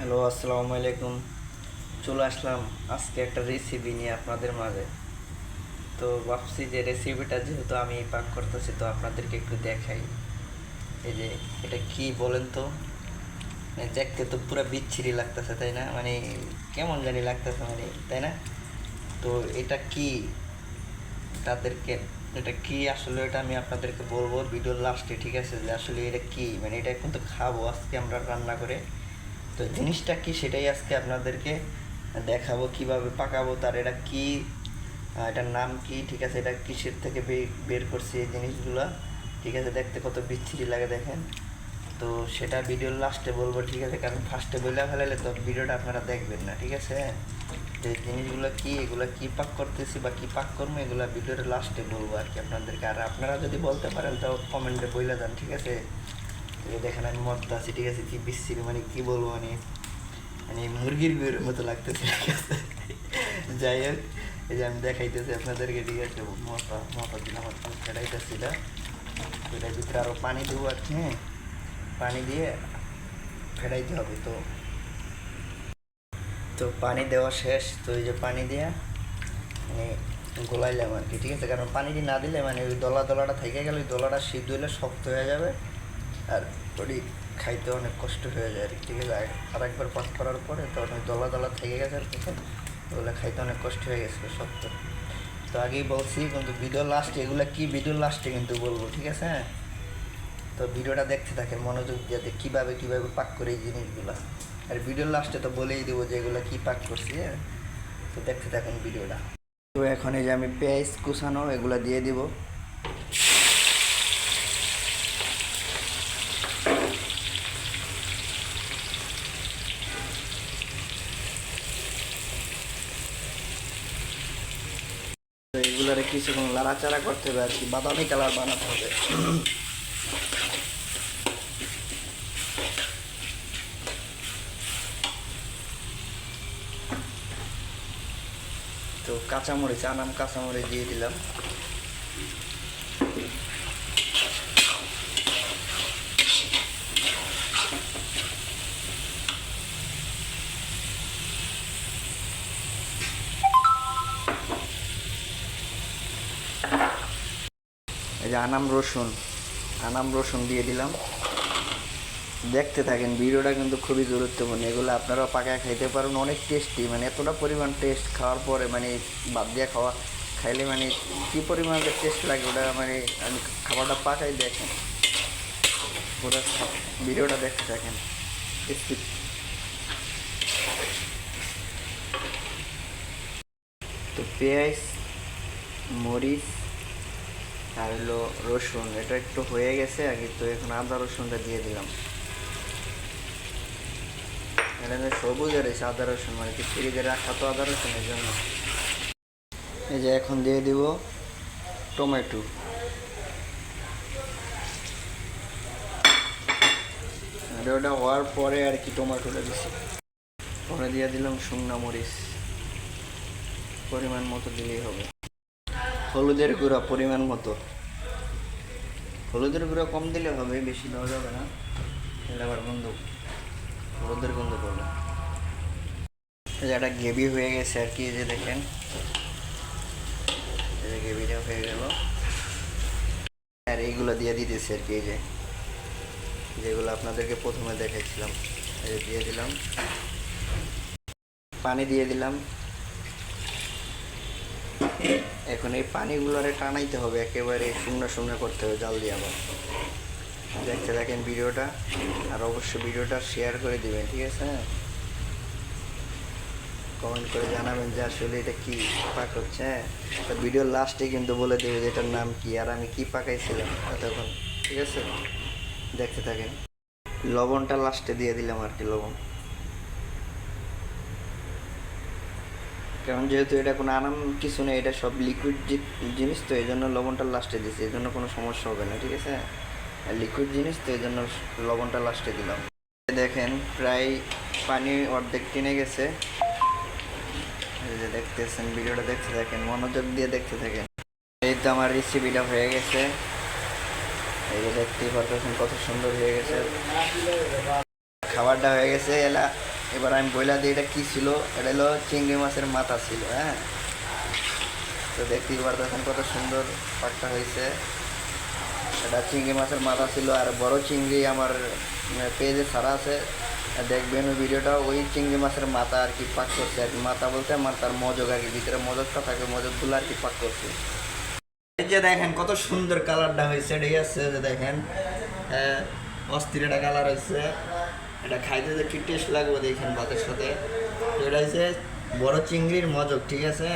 Hello, আসসালামু আলাইকুম। চলে আসলাম আজকে একটা রেসিপি নিয়ে আপনাদের মাঝে। তো ভাবছি যে রেসিপিটা যেহেতু আমি পাক করতেছি, তো আপনাদেরকে একটু দেখাই। এই যে এটা কি বলেন তো? মানে দেখতে তো পুরো বিচ্ছিরি লাগতেছে, তাই না? মানে কেমন জানি লাগতেছে মানে তাই না? তো এটা কি? তাদেরকে এটা কি আসলে এটা আমি আপনাদেরকে বলব, ভিডিওর লাস্টে ঠিক আছে? যে আসলে এটা কি? মানে এটা কিন্তু খাব আজকে আমরা রান্না করে। তো জিনিসটা কি সেটাই আজকে আপনাদেরকে দেখাবো, কীভাবে পাকাবো, তার এটা কি এটার নাম কি, ঠিক আছে, এটা কিসের থেকে বের করছি এই জিনিসগুলো, ঠিক আছে, দেখতে কত বিচ্ছিরি লাগে দেখেন। তো সেটা ভিডিওর লাস্টে বলব, ঠিক আছে, কারণ ফার্স্টে বলে ফেলালে তো ভিডিওটা আপনারা দেখবেন না, ঠিক আছে? যে জিনিসগুলো কি, এগুলো কি পাক করতেছি বা কি পাক করব, এগুলো ভিডিওর লাস্টে বলব আর কি আপনাদেরকে। আর আপনারা যদি বলতে পারেন তাও কমেন্টে বলে দেন ঠিক আছে? দেখেন আমি মরতে আছি, ঠিক আছে? কি বিচ্ছিরি মানে কি বলব মানে মানে মুরগির গুয়ের মতো লাগতেছে, ঠিক আছে? যাই হোক, এই যে আমি দেখাইতেছি আপনাদেরকে, ঠিক আছে? মশা মশা দিলাম ফেরাইতেছি এটার ভিতরে আরও পানি দেবো আর কি হ্যাঁ? পানি দিয়ে ফেরাইতে হবে তো। তো পানি দেওয়া শেষ, তো এই যে পানি দিয়ে মানে গোলাইলাম আর কি, ঠিক আছে? কারণ পানিটি না দিলে মানে ওই দলা দলাটা থেকে গেলে ওই দলাটা সিদ্ধ হলে শক্ত হয়ে যাবে। আর ওটি খাইতে অনেক কষ্ট হয়ে যায় ঠিক আছে আর- একবার পাক করার পরে তখন ওই দলা দলা থেকে গেছে আর তখন ওগুলো খাইতে অনেক কষ্ট হয়ে গেছে সত্য। তো আগেই বলছি, কিন্তু ভিডিও লাস্টে এগুলো কি ভিডিও লাস্টে কিন্তু বলব, ঠিক আছে? হ্যাঁ তো ভিডিওটা দেখতে থাকেন, মনোযোগ দিয়ে কীভাবে কীভাবে পাক করে এই জিনিসগুলো। আর ভিডিওর লাস্টে তো বলেই দেবো যে এগুলো কী পাক করছি হ্যাঁ? তো দেখতে থাকেন ভিডিওটা তো এখন এই যে আমি পেঁয়াজ কুচানো, এগুলো দিয়ে দিব তো এগুলোরে কিছুক্ষণ লাড়াচাড়া করতে হবে আর কি, বাদামি কালার বানাতে হবে। তো কাঁচামরিচ, আনাম কাঁচামরিচ দিয়ে দিলাম। আনাম রসুন আনাম রসুন দিয়ে দিলাম। দেখতে থাকেন, ভিডিওটা কিন্তু খুবই গুরুত্বপূর্ণ। এগুলো আপনারাও পাকায় খাইতে পারেন অনেক টেস্টি মানে এতটা পরিমাণ টেস্ট খাওয়ার পরে মানে বাদ দিয়ে খাওয়া, খাইলে মানে কী পরিমাণ টেস্ট লাগে ওটা মানে আমি খাবারটা পাকাই দেখেন। ওটা ভিডিওটা দেখতে থাকেন. তো পেঁয়াজ, মরিচ আর হলো রসুন, এটা একটু হয়ে গেছে, আগে তো এখন আদা রসুনটা দিয়ে দিলাম। এটা সবুজ আর এসে আদা রসুন মানে কি ফ্রিজে রাখা তো আদা রসুনের জন্য। এই যে এখন দিয়ে দিব টমেটো। ওটা হওয়ার পরে আর কি টমেটোটা দিছি। পরে দিয়ে দিলাম শুকনা মরিচ। পরিমাণ মতো দিলেই হবে। হলুদের গুঁড়া পরিমাণ মতো। হলুদের গুঁড়া কম দিলে হবে, বেশি দেওয়া যাবে না। এটা আবার বন্ধ হলুদের গন্ধ করবে একটা গ্রেভি হয়ে গেছে আর কি যে দেখেন। গ্রেভিটা হয়ে গেল। আর এইগুলো দিয়ে দিতেছে আর কি যে। যেগুলো আপনাদেরকে প্রথমে যে দিয়ে দিলাম। পানি দিয়ে দিলাম। এখন এই পানিগুলোরে টানাইতে হবে, একেবারে শূন্য শূন্য করতে হবে, জাল দিয়ে আবার। দেখতে দেখেন ভিডিওটা, আর অবশ্যই ভিডিওটা শেয়ার করে দিবেন, ঠিক আছে? কমেন্ট করে জানাবেন যে আসলে এটা কি পাক হচ্ছে হ্যাঁ? ভিডিওর লাস্টে কিন্তু বলে দেবে যে এটার নাম কি, আর আমি কি পাকাইছিলাম তখন ঠিক আছে? দেখতে থাকেন। লবণটা লাস্টে দিয়ে দিলাম আর কি, লবণ। কারণ যেহেতু এটা কোনো আরাম কিছু নেই, এটা সব লিকুইড জিনিস তো এই জন্য লবণটা লাস্টে দিয়েছি এই জন্য কোনো সমস্যা হবে না, ঠিক আছে? লিকুইড জিনিস তো এই জন্য লবণটা লাস্টে দিলাম। দেখেন, প্রায় পানি অর্ধেক টেনে গেছে। এই যে দেখতেছেন, ভিডিওটা দেখতে থাকেন, মনোযোগ দিয়ে দেখতে থাকেন। এই তো আমার রেসিপিটা হয়ে গেছে। এই যে দেখতেই পারতেছেন কত সুন্দর হয়ে গেছে। খাবারটা হয়ে গেছে, এলা এবার আমি বইলা দিই এটা কী ছিল? এটা হলো চিংড়ি মাছের মাথা ছিল হ্যাঁ? তো দেখতেই পারতেছেন কত সুন্দর পাকটা হয়েছে। এটা চিংড়ি মাছের মাথা ছিল আর বড় চিংড়ি আমার পেজে ছাড়া আছে। দেখবেন ওই ভিডিওটা ওই চিংড়ি মাছের মাথা আর কি পাক করছে আর মাথা বলতে আমার তার মজক আর কি ভিতরে মজকটা থাকে মজকগুলো আর কি পাক করছে। এই যে দেখেন কত সুন্দর কালারটা হয়েছে ঠিক আছে? দেখেন হ্যাঁ, অস্থির একটা কালার হয়েছে। এটা খাইতে যে কি টেস্ট লাগবে দেখেন ভাতের সাথে। তো এটা হচ্ছে বড় চিংড়ির মজক, ঠিক আছে?